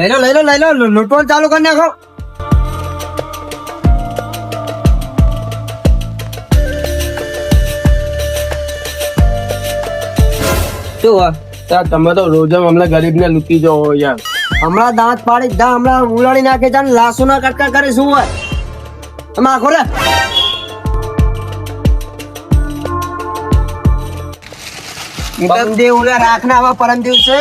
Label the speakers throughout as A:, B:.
A: લઈ લો લઈ લો લઈ લો લૂંટવાનું ચાલુ કરી નાખો. શું હોય?
B: તમે તો રોજ જ અમને ગરીબને લૂંટી જાઓ યાર.
A: હમણાં દાંત પાડી દા હમણાં ઉલાડી નાખે છે લાશો ના કટકા કરે શું હોય? તમે આખો રે પરમ દેવ રાખના આવા પરમ દેવ છે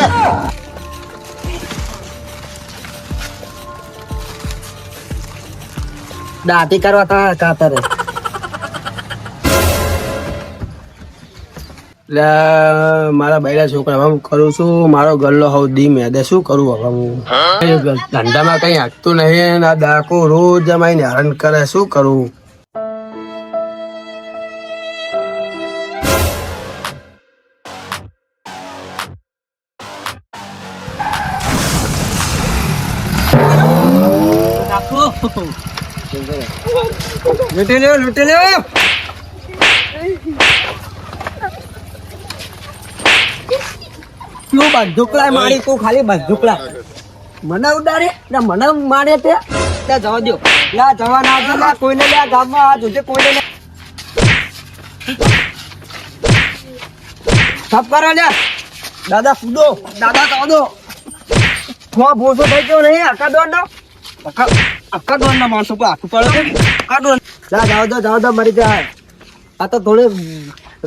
A: દાંતી કરવા તા કાતરે
B: લે મારા બૈરા છોકરા હું કરું છું મારો ગલ્લો હવ દી મેદે. શું કરું હવે હું? ધંધામાં કઈ હાકતું નહીં આ ડાકો રોજ જમાઈને હેરાન કરે શું કરું?
A: લૂંટી લ્યો, લૂટી લ્યો. શું બંદૂકલા મારી, તું ખાલી બંદૂકલા મને ઉડાડે, ને, મને મારે તે. ત્યાં જવા દો લા, જવા ના દો, લા, કોઈને લે ગામમાં આ જોજે, કોઈને સબ કરો લે દાદા, કૂદો. દાદા કાદો ખો ભોસો થઈ ગયો નહીં, આખા દોડ નો આખા આખા ડોન ના માણસો પર આખું પડે આખા ડોન જા જાવ દો જાવ દો મરી જાય. આ તો થોડે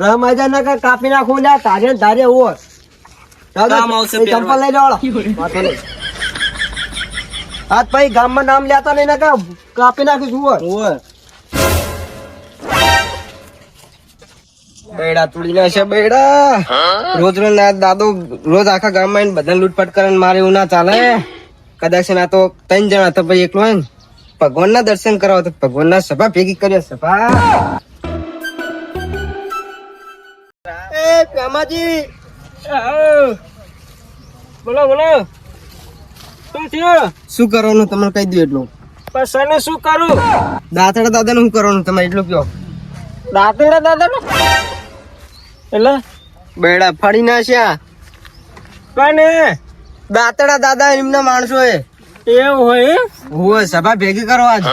A: રમ આવી જાય ને કાપી નાખું જા તારે તારે જાવ દો ચંપલ લઈ જાવ હાથ ભાઈ ગામમાં નામ લેતા નહીં ના કે કાપી નાખીશું હોય
C: બેડા તોડી છે બેડા. રોજ રોજ ના દાદો રોજ આખા ગામમાં આઈને બધાને લૂંટફાટ કરે મારે એવું ના ચાલે. કદાચ ના તો ત્રણ જણા તો પછી એકલો હોય ને. ભગવાન ના દર્શન કરાવો તો ભગવાન ના સભા ભેગી કર્યો સભા. એ પ્યામાજી
B: બોલો બોલો. શું થયું?
C: શું કરવાનું તમને કહી દઉં એટલું.
B: પૈસાને શું કરું?
C: દાતડા દાદા શું કરવાનું તમે એટલું કહો.
B: દાંતડા દાદા એટલે?
C: બેડા ફાડી નાખ્યા.
B: કને?
C: દાતડા દાદા એમના માણસો એ
B: એવું હોય?
C: હોય સભા ભેગી કરો આજ.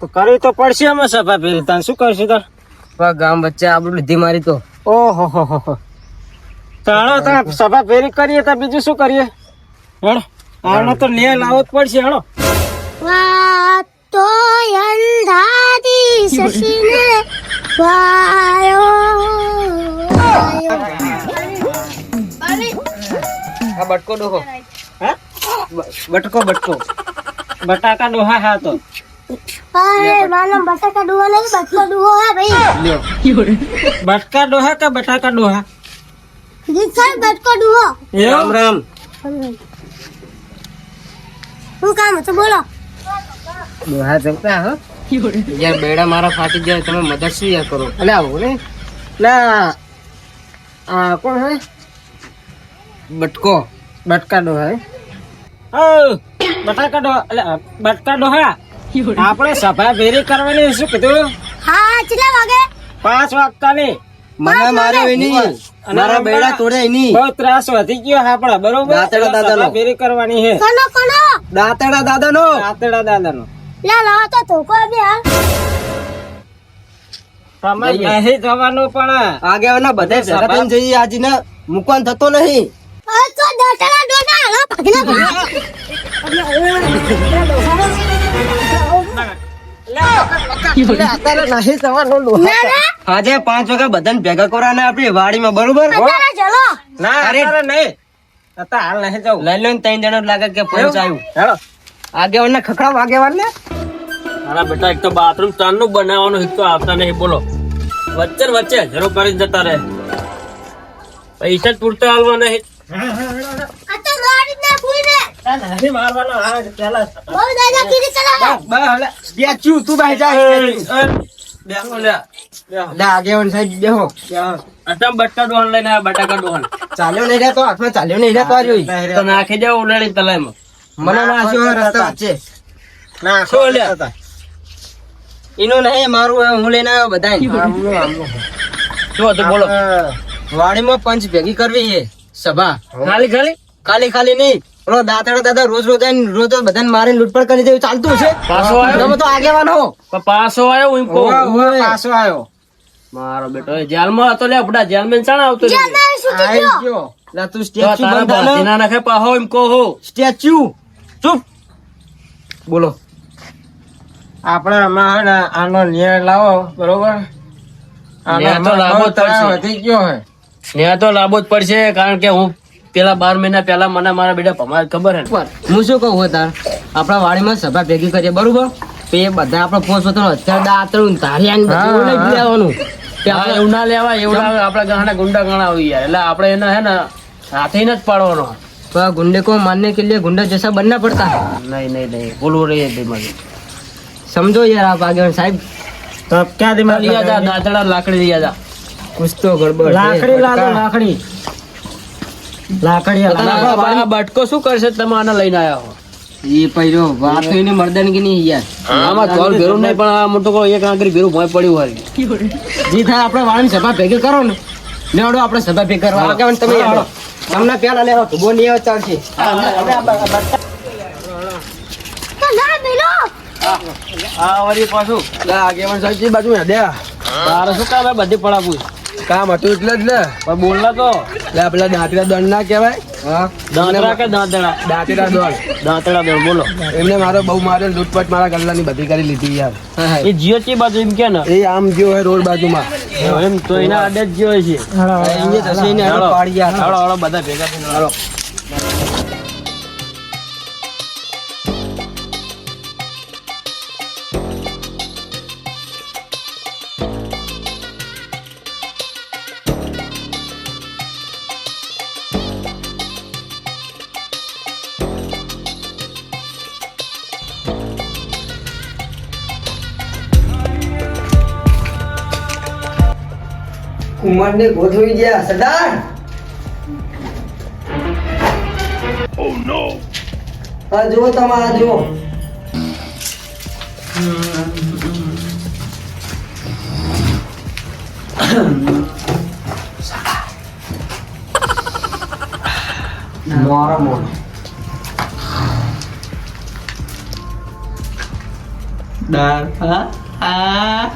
B: તો કરવી તો પડશે અમે સભા ભેગી. તને શું કરશું તાર?
C: પણ ગામ વચ્ચે આપણું લીધી મારી તો.
B: ઓહો હો હો હો. ચાલો તાર સભા ભેગી કરીએ તો બીજું શું કરીએ? હેડો આનો તો લે લાવવો જ પડશે હેડો
D: તો અંધારી શશીને વાયો.
C: આ બટકો ડોહો.
B: હા?
C: બટકો બટકો.
B: બટાકા ડોહા હા તો.
D: બટાકા ડુહો નહીં બટકો ડુહો હે ભાઈ.
C: લ્યો.
B: બટકા ડોહા કે બટાકા ડોહા?
D: બટકો ડુહો.
C: રામ રામ.
D: શું કામ હતું બોલો.
C: ડોહા જમતા હો? યાર બેડા મારા ફાટી જાય તમે મદદ શું યાર કરો? અલે આવો ને. ના. કોણ હે? બટકો બટકા ડોહા હે.
B: ઓ બટાકા એટલે બટકા ડોહા આપણે સભા ફેરી કરવાની શું કીધું?
D: હા કેટલા વાગે?
B: પાંચ વાગતાની.
C: મને મારે એની મારા બેડા તોડે એની.
B: બહુ ત્રાસ વધી ગયો આપડા બરોબર?
C: દાતડા
B: દાદા
C: દાદાનો.
B: ફેરી કરવાની હે.
D: કોનો કોનો?
C: દાતડા દાદા નો
B: દાતડા દાદા નો
D: લા લા તો ધોકો બે
C: જઈએ.
B: નહીં જવાનું પણ.
C: આગેવાના બધા ભેગા થઈને જઈએ આજ ના મુકવાન થતો નહીં.
D: તો હાલો ના ના
C: આજે પાંચ વાગે બધા ભેગા કરવાના આપણી વાડીમાં બરોબર?
B: ના. નહીં. અત્યારે હાલ નહીં જવું
C: લઈ લો ને ત્રણ જણા લાગે કે
B: પહોંચાયું
C: આગેવાન ને ખખડાવ આગેવાન ને
B: મારા બેટા એક તો બાથરૂમ ચારનું બનાવવાનું એક તો આવતા નહીં બોલો. વચ્ચે વચ્ચે જરૂર કરી જતા રહે. પૈસા જ પૂરતા હાલવા નહીં.
C: હાથમાં ચાલ્યો નહીં રહેતો
B: નાખી દેવો ઉલાડી તલાઈમાં
C: મને ના આસ્યો રસ્તા વચ્ચે
B: ના
C: શું એનું નહીં મારું હું લઈને આવ્યો બધા બોલો વાડીમાં પંચ ભેગી કરવી છે સભા. ખાલી ખાલી? ખાલી ખાલી નહીં. ઓલો દાંતડા દાદા રોજ રોજ આવીને રોજ રોજ બધાને મારીને લૂંટફાટ કરી દેવું ચાલતું છે.
A: પાછો આવ્યો?
C: તમે તો આગેવાનો
A: પાછો આવ્યો
C: હું પાછો આવ્યો.
A: મારો બેટો જેલમાં હતો લે આપડા જેલમાં ચાણ આવતો
D: ગયો.
C: લા તું સ્ટેચ્યુ
A: તારા
C: બંધાને
A: નાખે પાહો એમ કહો
C: સ્ટેચ્યુ. ચૂપ. બોલો. આપણે આમાં આનો ન્યાય લાવો બરોબર? આનો
A: ન્યાય તો
C: હમણાં
A: લાવવો
C: બહુ
A: જ પડશે.
C: તણાવ વધી ગયો હે.
A: સ્નેહ તો લાંબો જ પડશે કારણ કે હું પેલા બાર મહિના પહેલા મને મારા બેટા પમાર ખબર હે
C: હું શું કહું તાર? આપણા વાડીમાં સભા ભેગી કરીએ બરોબર? એ બધા આપણે પોસ્ટ પોતાનો અત્યારે દાતરું ધારિયાની બધું લઈ લેવાનું
A: એવું ના લેવા એવું આપણા ગાણા ગુંડા ગણા આવી યાર એટલે આપણે એને હે ને હાથે જ પાડવાનો.
C: તો ગુંડે કો માનને કે લે ગુંડા જેસા બનના પડતા?
A: નહીં નહીં નહીં બોલવું રહીએ દિમાગ
C: સમજો યાર આપ આગળ સાહેબ.
B: તો ક્યાં દિમાગ
A: લિયા દાદડા લાકડી લિયા જા.
C: કુછ તો ગડબડ
B: લાકડી લાદો લાકડી. લાકડી
A: બટકો શું કરશે તમે આને લઈને આવ્યા હો? એ પણ આ એક
C: આંકડી સભા ભેગી કરો ને. લેવડો આપણે સભા ભેગી તમે આવો તમને પેલા લેવો ભૂગો નહીં આવે ચાલશે.
A: પાછું.
E: આગેવાન સાહેબ દે.
A: તારે શું કામ બધી પડાવું
E: કામ હતું એટલે જ લે
A: પણ બોલલા તો.
E: લે પેલા દાંતડા દંડ ના કહેવાય.
C: હા.
A: દાંતડા કે દાંતડા?
E: દાંતડા દોડ
A: દાંતડા દોડ બોલો.
E: એમને મારો બહુ મારે લૂટપટ મારા ગલ્લાની બધી કરી લીધી યાર.
A: એ જીઓ ચી બાજુ એમ કે ને?
E: એ આમ ગયો હોય રોડ બાજુમાં.
A: એમ તો એના આડે જ જીઓ છે.
C: અહીંયા હાલો. પાડી યાર
A: હાલો હાલો બધા ભેગા થઈને હાલો
C: કુમાર ને ગોઠવી ગયા સરદાર. હા જુઓ તમે આ જુઓ. મારો મોનો દાળ હા? આ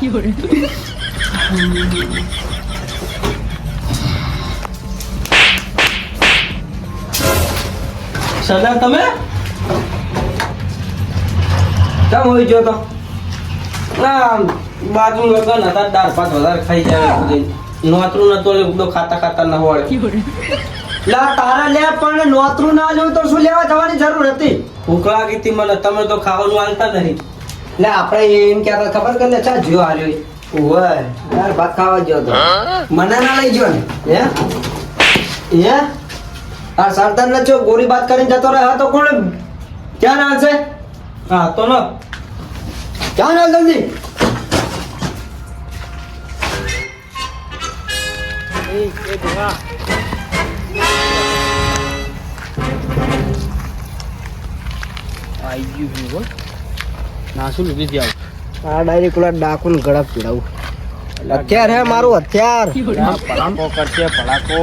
A: સરદાર તમે?
C: કેમ હોય જો તો?
A: ના બાજુ લગન હતા દાળ ભાત વધારે ખાઈ જાય નોતરું નતો બધો ખાતા ખાતા ના હોય
C: લા તારા લે પણ નોતરું ના લેવું તો શું લેવા જવાની જરૂર હતી?
A: ભૂખ લાગી હતી મને તમે તો ખાવાનું આલતા નહીં.
C: લે આપણે એમ કહેતા ખબર કે લે ચા જો આલ્યો ઓય યાર ભાત ખાવા ગયો તો. મને ના લઈ ગયો ને હે? હે? આ સરદાર ને જો ગોળી બાત કરીને જતો રહ્યો. તો કોણ ક્યાં ના છે
A: હા તો ન.
C: ક્યાં ના જલ્દી?
A: આવી ગયું હું લીધી
C: આ ડાયરેક્ટ ઓલા ડાકુ ને ગળા પીડાવું હથિયાર હે મારું હથિયાર
A: પલાકો કરશે પડાકો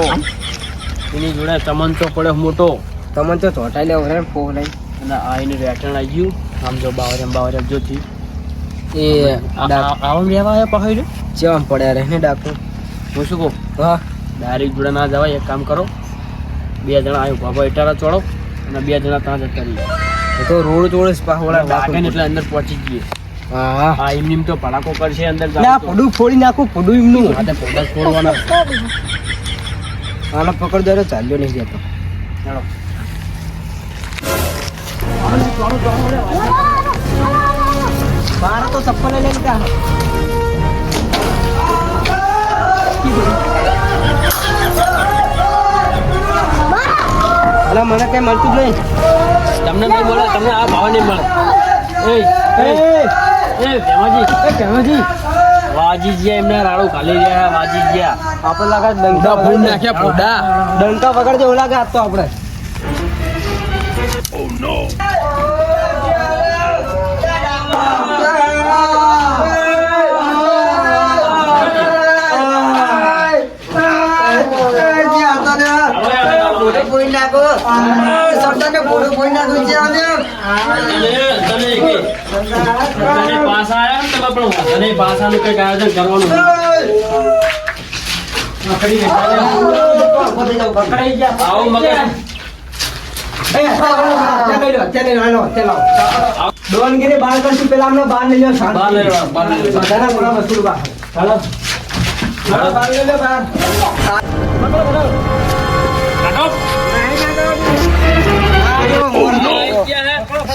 A: એની જોડે તમંચો પડ્યો મોટો.
C: તમને તો ચોટાઈ લેવો રે પો લઈ
A: અને આ એની વેટણ આવી ગયું. આમ જો બાવરેમ બાવરેમ જોતી
C: એ
A: આમ રહેવા આવ્યા પહોંચ્યો
C: ચેમ પડ્યા રહે ને ડાકુ.
A: હું શું કહું?
C: હા.
A: ડાયરેક્ટ જોડે ના જવાય એક કામ કરો. બે જણા આવ્યું બાબા ઇટારા ચોડો અને બે જણા ત્યાં જતા રહીએ.
C: એ તો રોડ જોડે પાહોળા
A: વાગે ને એટલે અંદર પહોંચી જ જઈએ.
C: હા.
A: આ એમ તો પડાકો કરશે અંદર
C: પડું ફોડી નાખું પડું એમનું.
A: હા તે પોડા છોડવાના
C: આને પકડ દે ચાલ્યો નહીં જતો.
A: ચાલો
C: બાર તો ચપ્પલ લઈ લીધા અલા મને કઈ મળતું જ નહીં.
A: તમને નહીં મળે તમને આ ભાવ નહીં મળે. એ એ. એ કેમાજી
C: એ કહેવાજી
A: વાજી ગયા એમને રાડું ખાલી ગયા વાજી ગયા
C: આપણે લાગે ડંકા
E: ફૂલ નાખ્યા ફોડા.
C: ડંકા વગર જેવું લાગે આપતો આપણે.
B: છે
A: પણ તને ભાષાનું કંઈક આયોજન કરવાનું. પકડી ગયા. આવો
B: ચાલો. ડોનગીરી બહાર કરશું પેલા અમને બહાર લઈ. બધાના બહાર. બહાર લઈ બહાર.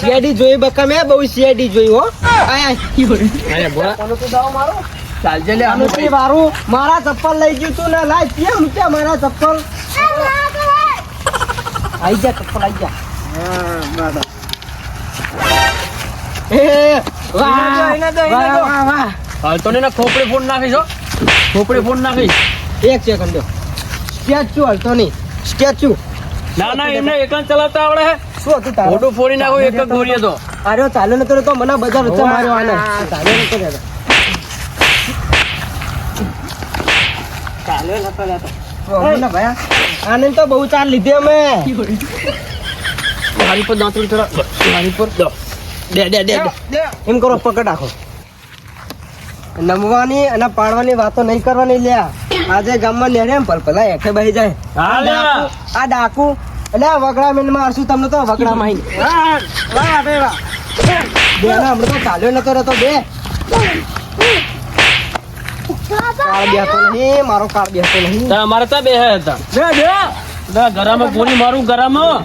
C: સીઆઈડી જોઈ બકા મેં બહુ સીઆઈડી જોઈ હો. આય
E: ચાલજે લે આનું
C: આનું વારું મારા ચપ્પલ લઈ ગયું તું ને લાય કેમ છે મારા ચપ્પલ. આઈ જા ચપ્પલ આઈ જા. એ વાહ
B: એને
C: વાહ વાહ વાહ
A: હાલ તો ને ખોપડી ફોન નાખીશ હો. ખોપડી ફોન નાખીશ.
C: એક સેકન્ડ દો. સ્ટેચ્યુ હલતો નહીં. સ્ટેચ્યુ.
A: ના ના એમને એકલા ચલાવતા આવડે હે.
C: શું હતું તારું?
A: મોટું ફોડી નાખો એક જ ગોળીએ
C: અરે ચાલે નતો તો મને બધા વચ્ચે માર્યો આને. ચાલે નતો રહેતો ચાલે નતો રહેતો અમને તો બહુ ચાલ લીધી અમે.
A: મારી પર દાંતડી થોડા. મારી પર દે.
C: દે દે દે. એમ કરો પકડ રાખો. નમવાની અને પાડવાની વાતો નહીં કરવાની લ્યા. આજે ગામમાં નેડે એમ પલપલા એઠે બહી જાય. આ ડાકુ એટલે વગડા મેન મારશું તમને તો વગડા માં બે ના હમણાં તો ચાલ્યો નતો રહેતો બે. કાળ બેહતો નહીં મારો કાળ બેસતો નહીં.
A: તા અમારે ત્યાં બે હતા
C: બે બે.
A: તા ગરામાં ગોળી મારું ગરામાં.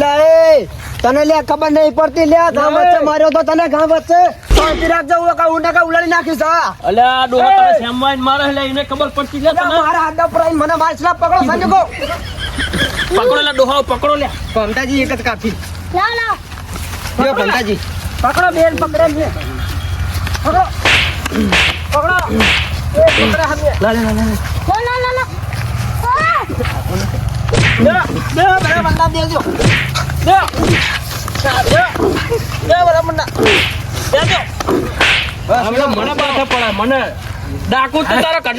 C: લે એ, તને લે ખબર નહીં પડતી લે ગામ વચ્ચે માર્યો તો તને ગામ વચ્ચે. શાંતિ રાખજો જવું કાં ઊંડા કાં ઉલાડી નાખીશ હા.
A: અલે આ ડોહો તને સેમવાઈન મારે એટલે એને ખબર પડતી
C: લે,
A: તને?
C: મારા હાથ પર આવીને મને માર સ્લાપ પકડો સંજોગો
A: પકડો લે ડોહો પકડો લે.
C: ભમતાજી એક જ કાફી
D: લા લા.
C: યો ભમતાજી.
B: પકડો બેન પકડે છે પકડો. પકડો. એ પકડે હાથે.
C: લા લા લા લા.
D: લો. લો લો
B: બરાબર બંધા દેજો
A: હમણાં મને પાછા પડાય મને ડાકુ તો તારા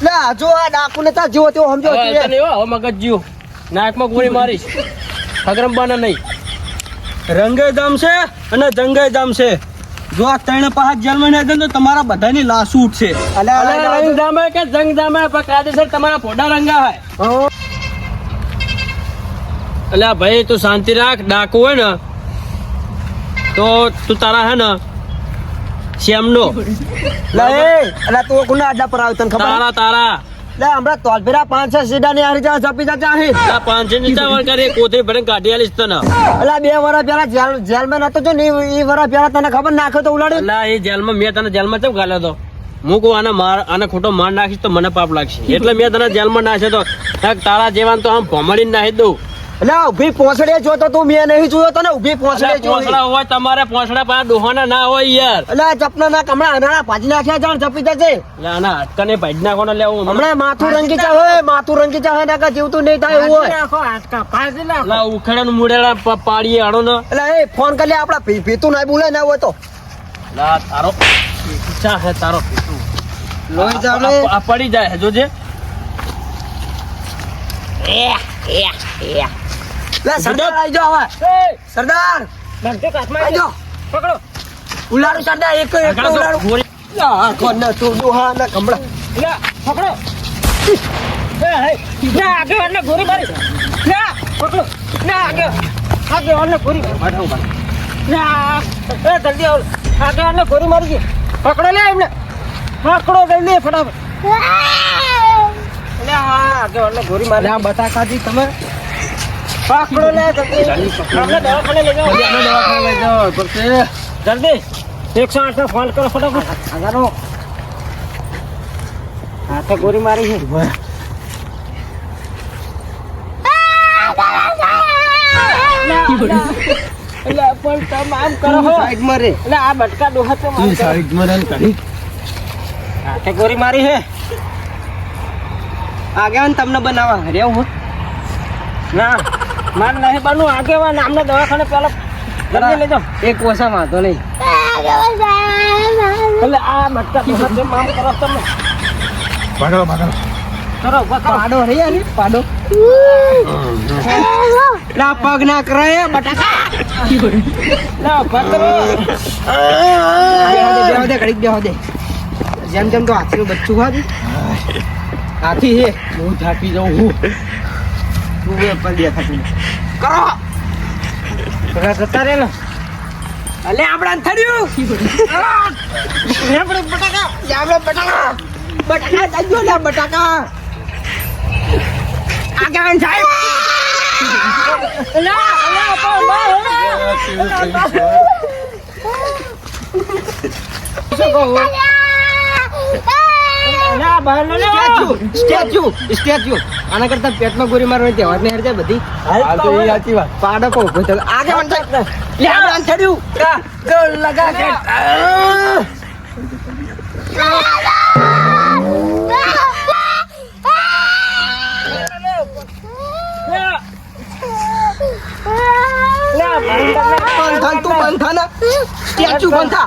C: લે જો આ ડાકુ ને તાર જેવો તેવો સમજો
A: તને હવે મગજ જીવ નાકમાં ગોળી મારીશ ખગરમ બાના નહીં
B: રંગે દમ છે અને જંગે દમ છે જો આ ત્રણ પાંચ જન્મ નહીં તો તમારા બધાની લાશ ઉઠશે
C: અલે
A: અલે
C: અલે
A: રંગ જામે કે જંગ જામે કાયદેસર તમારા ફોડા રંગા હોય અલ્યા ભાઈ તું શાંતિ રાખ ડાકુ હોય ને તો તું તારા હે ને શ્યામનો.
C: લે અલે તું કોને આડા પર આવ્યો તને ખબર?
A: તારા તારા.
C: લે હમણાં તોલભેરા પાંચ છ સીડા ની હારી જા જપી જા ચાહી
A: આ પાંચસો ની વર કરે કોથળી ભરીને કાઢી આલીશ તને.
C: અલા બે વર્ષ પેલા જેલ જેલમાં નતો જો ને એ વર્ષ પેલા તને ખબર નાખ્યો તો ઉલાડી
A: અલ્યા એ જેલમાં મેં તને જેલમાં ચમ ગાલ્યો તો? હું કહું આને માર આને ખોટો માર નાખીશ તો મને પાપ લાગશે. એટલે મેં તને જેલમાં નાખ્યો તો. તારા જેવાન તો આમ ભમાડીને નાખી દઉં.
C: એટલે ઊભી પોસડે જોતો તું મેં નહીં જોયો તો ને ઊભી પોસડે
A: પોસડા હોય તમારે પોસડા પાસે ડોહાના ના હોય યાર.
C: એટલે ચપના ના કમળા અનાળા ભાજી નાખ્યા જાણ જપી જશે
A: એટલે આના હટકાને ભાઈ નાખવાનો લેવું હમણાં.
C: હમણાં માથું રંગી જા હોય માથું રંગી જા હોય ને કાં જીવતું નહીં થાય એવું હોય.
A: એટલે ઉખેડા મુડેડા પાડીએ હાડો ને.
C: એટલે એ ફોન કરી લે આપડા ભીતું ના બોલે ના હોય તો.
A: એટલે તારો ઈચ્છા હે તારો
C: લોહી જાવ
A: આ- પડી જાય જોજે. જોજે
C: લે સરદાર આઈ જાઓ હવે. સરદાર! આઈ જાઓ.
B: પકડો.
C: ઉલાડું સરદાર એક એક ઉલાડું
A: ગોળી.
C: આ કોણ ના તું દુહા ના કમળા.
B: લે પકડો. એ હે. લે આગળ વાળને ગોળી મારી. લે પકડો. લે આગળ. આગળ વાળને ગોળી મારી. લે આ- એ જલ્દી આવો. આગળ વાળને ગોળી મારી પકડો લે એમને. પકડો જલ્દી ફટાફટ. મારી.
C: તમે
B: પકડો લે દવાખાને લઈ જાઓ
C: દવાખાને લઈ જાઓ
B: જલ્દી. એકસો આઠ ફોન કરો ફટાફટ. હાથે ગોળી મારી છે. પણ તમે આમ કરો હો.
C: રે.
B: એટલે આ બટકા ડોહા તો આમ કરો.
C: રે કઢી.
B: હાથે ગોળી મારી હે
C: આગળ તમને બનાવવા. રેવ હું.
B: ના માર નહીં બનવું આગેવાન આમને દવાખાને પેલો લેજો.
C: એક ઓછા વાંધો નહીં.
B: એટલે આ મટકા તો આમ કરો તમે.
E: પકડો પકડો
C: કરો પાડો રે યાર, પાડો. લા પગ ના કરે બટાકા. લા પકડો બેહો દે ઘડીક બેહો દે. જેમ જેમ તો હાથીનું બચ્ચું ખાધું હાથી હે. હું થાકી જાઉં હું. તું બે પર દેખાતું નથી. કરો. બધા જતા રે ને અલે આપણા થડ્યું. આપણે બટાકા. આપણે બટાકા. બટાકા જાજો લે બટાકા. આગળ જાય. લા લા પા શું કહું? Statue statue statue. આના કરતા પેટમાં ગોરી મારવાની તહેવાર ને હેરજે બધી.
E: આ તો એ સાચી વાત.
C: પાડો ઊભો થયો. આગે વંટ લે આપણે ચડ્યું. ગોલ લગા કે બંધન તું બંધન સ્ટેચ્યુ બંધા